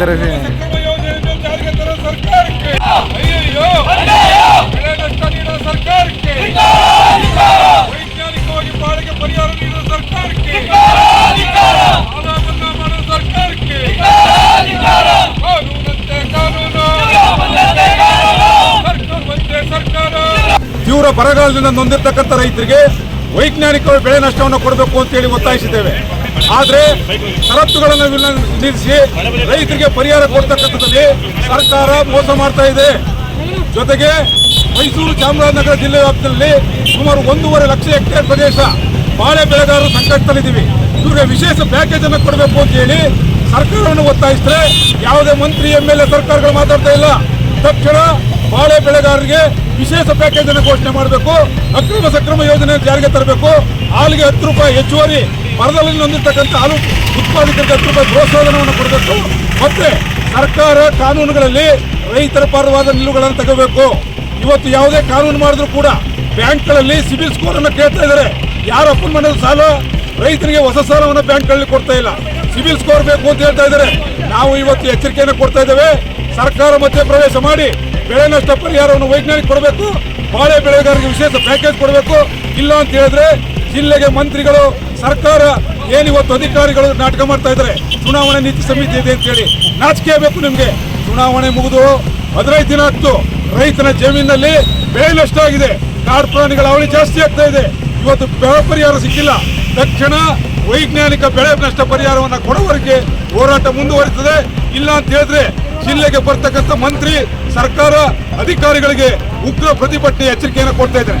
ಹೇಳ್ತಾರೆ ಸಕ್ರಮ ಯೋಜನೆಯನ್ನು ಜಾರಿಗೆ ತರೋ ಸರ್ಕಾರಕ್ಕೆ ಅಯ್ಯಯ್ಯೋ ಬೆಳೆ ನಷ್ಟ ನೀಡೋ ಸರ್ಕಾರಕ್ಕೆ ವೈಜ್ಞಾನಿಕವಾಗಿ ಪರಿಹಾರ ನೀಡೋ ಸರ್ಕಾರಕ್ಕೆ ಸರ್ಕಾರಕ್ಕೆ ಕಾನೂನು ಸರ್ಕಾರ ತೀವ್ರ ಬರಗಾಲದಿಂದ ನೊಂದಿರ್ತಕ್ಕಂಥ ರೈತರಿಗೆ ವೈಜ್ಞಾನಿಕವಾಗಿ ಬೆಳೆ ನಷ್ಟವನ್ನು ಕೊಡಬೇಕು ಅಂತೇಳಿ ಒತ್ತಾಯಿಸಿದ್ದೇವೆ. ಆದರೆ ಷರತ್ತುಗಳನ್ನು ನಿಲ್ಲಿಸಿ ರೈತರಿಗೆ ಪರಿಹಾರ ಕೊಡ್ತಕ್ಕಂಥದ್ದಲ್ಲಿ ಸರ್ಕಾರ ಮೋಸ ಮಾಡ್ತಾ ಇದೆ. ಜೊತೆಗೆ ಮೈಸೂರು ಚಾಮರಾಜನಗರ ಜಿಲ್ಲೆ ವ್ಯಾಪ್ತಿಯಲ್ಲಿ ಸುಮಾರು ಒಂದೂವರೆ ಲಕ್ಷ ಹೆಕ್ಟೇರ್ ಪ್ರದೇಶ ಬಾಳೆ ಬೆಳೆಗಾರರು ಸಂಕಷ್ಟದಲ್ಲಿದ್ದೀವಿ. ಇವರಿಗೆ ವಿಶೇಷ ಪ್ಯಾಕೇಜ್ ಅನ್ನು ಕೊಡಬೇಕು ಅಂತ ಹೇಳಿ ಸರ್ಕಾರವನ್ನು ಒತ್ತಾಯಿಸಿದ್ರೆ ಯಾವುದೇ ಮಂತ್ರಿ ಎಂ ಎಲ್ ಎ ಸರ್ಕಾರಗಳು ಮಾತಾಡ್ತಾ ಇಲ್ಲ. ತಕ್ಷಣ ಬಾಳೆ ಬೆಳೆಗಾರರಿಗೆ ವಿಶೇಷ ಪ್ಯಾಕೇಜ್ ಅನ್ನು ಘೋಷಣೆ ಮಾಡಬೇಕು. ಅಕ್ರಮ ಸಕ್ರಮ ಯೋಜನೆ ಜಾರಿಗೆ ತರಬೇಕು. ಹಾಲಿಗೆ ಹತ್ತು ರೂಪಾಯಿ ಹೆಚ್ಚುವರಿ ಮರದಲ್ಲಿ ಹೊಂದಿರತಕ್ಕಂಥ ಹಾಲು ಉತ್ಪಾದಕರಿಗೆ ಹತ್ತು ರೂಪಾಯಿ ಪ್ರೋತ್ಸಾಹನವನ್ನು ಕೊಡಬೇಕು. ಮತ್ತೆ ಸರ್ಕಾರ ಕಾನೂನುಗಳಲ್ಲಿ ರೈತರ ಪರವಾದ ನಿಲುವುಗಳನ್ನು ತಗೋಬೇಕು ಇವತ್ತು ಯಾವುದೇ ಕಾನೂನು ಮಾಡಿದ್ರು ಕೂಡ ಬ್ಯಾಂಕ್ಗಳಲ್ಲಿ ಸಿಬಿಲ್ ಸ್ಕೋರ್ ಅನ್ನು ಕೇಳ್ತಾ ಇದ್ದಾರೆ. ಯಾರು ಅಪ್ಪನ ಮನೆಯ ಸಾಲ ರೈತರಿಗೆ ಹೊಸ ಸಾಲವನ್ನು ಬ್ಯಾಂಕ್ಗಳಲ್ಲಿ ಕೊಡ್ತಾ ಇಲ್ಲ. ಸಿಬಿಲ್ ಸ್ಕೋರ್ ಬೇಕು ಅಂತ ಹೇಳ್ತಾ ಇದ್ದಾರೆ. ನಾವು ಇವತ್ತು ಎಚ್ಚರಿಕೆಯನ್ನು ಕೊಡ್ತಾ ಇದ್ದೇವೆ. ಸರ್ಕಾರ ಮತ್ತೆ ಪ್ರವೇಶ ಮಾಡಿ ಬೆಳೆ ನಷ್ಟ ಪರಿಹಾರವನ್ನು ವೈಜ್ಞಾನಿಕ ಕೊಡಬೇಕು. ಬಾಳೆ ಬೆಳೆಗಾರರಿಗೆ ವಿಶೇಷ ಪ್ಯಾಕೇಜ್ ಕೊಡಬೇಕು. ಇಲ್ಲ ಅಂತ ಹೇಳಿದ್ರೆ ಜಿಲ್ಲೆಗೆ ಮಂತ್ರಿಗಳು ಸರ್ಕಾರ ಏನು ಇವತ್ತು ಅಧಿಕಾರಿಗಳು ನಾಟಕ ಮಾಡ್ತಾ ಇದ್ದಾರೆ? ಚುನಾವಣೆ ನೀತಿ ಸಮಿತಿ ಇದೆ ಅಂತ ಹೇಳಿ. ನಾಚಿಕೆ ಬೇಕು ನಿಮಗೆ. ಚುನಾವಣೆ ಮುಗಿದು ಹದಿನೈದು ದಿನ ಆಗ್ತು ರೈತನ ಜಮೀನಿನಲ್ಲಿ ಬೆಳೆ ನಷ್ಟ ಆಗಿದೆ. ಕಾಡು ಪ್ರಾಣಿಗಳ ಅವಳಿ ಜಾಸ್ತಿ ಆಗ್ತಾ ಇದೆ. ಇವತ್ತು ಬೆಳೆ ಪರಿಹಾರ ಸಿಕ್ಕಿಲ್ಲ. ತಕ್ಷಣ ವೈಜ್ಞಾನಿಕ ಬೆಳೆ ನಷ್ಟ ಪರಿಹಾರವನ್ನು ಕೊಡುವವರೆಗೆ ಹೋರಾಟ ಮುಂದುವರಿತದೆ. ಇಲ್ಲ ಅಂತ ಹೇಳಿದ್ರೆ ಜಿಲ್ಲೆಗೆ ಬರ್ತಕ್ಕಂಥ ಮಂತ್ರಿ ಸರ್ಕಾರ ಅಧಿಕಾರಿಗಳಿಗೆ ಉಗ್ರ ಪ್ರತಿಭಟನೆ ಎಚ್ಚರಿಕೆಯನ್ನು ಕೊಡ್ತಾ ಇದ್ದಾರೆ.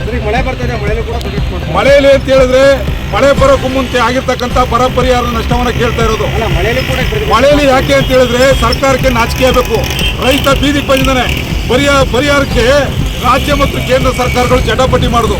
ಮಳೆಯಲ್ಲಿ ಅಂತ ಹೇಳಿದ್ರೆ ಮಳೆ ಬರೋಕ್ಕೂ ಮುಂಚೆ ಆಗಿರ್ತಕ್ಕಂಥ ಬರ ಪರಿಹಾರ ನಷ್ಟವನ್ನು ಕೇಳ್ತಾ ಇರೋದು. ಮಳೆಯಲ್ಲಿ ಯಾಕೆ ಅಂತ ಹೇಳಿದ್ರೆ ಸರ್ಕಾರಕ್ಕೆ ನಾಚಿಕೆ ಆಗಬೇಕು. ರೈತ ಬೀದಿ ಬಂದಿದ್ದಾನೆ ಪರಿಹಾರ ಪರಿಹಾರಕ್ಕೆ ರಾಜ್ಯ ಮತ್ತು ಕೇಂದ್ರ ಸರ್ಕಾರಗಳು ಜಟಾಪಟಿ ಮಾಡುದು.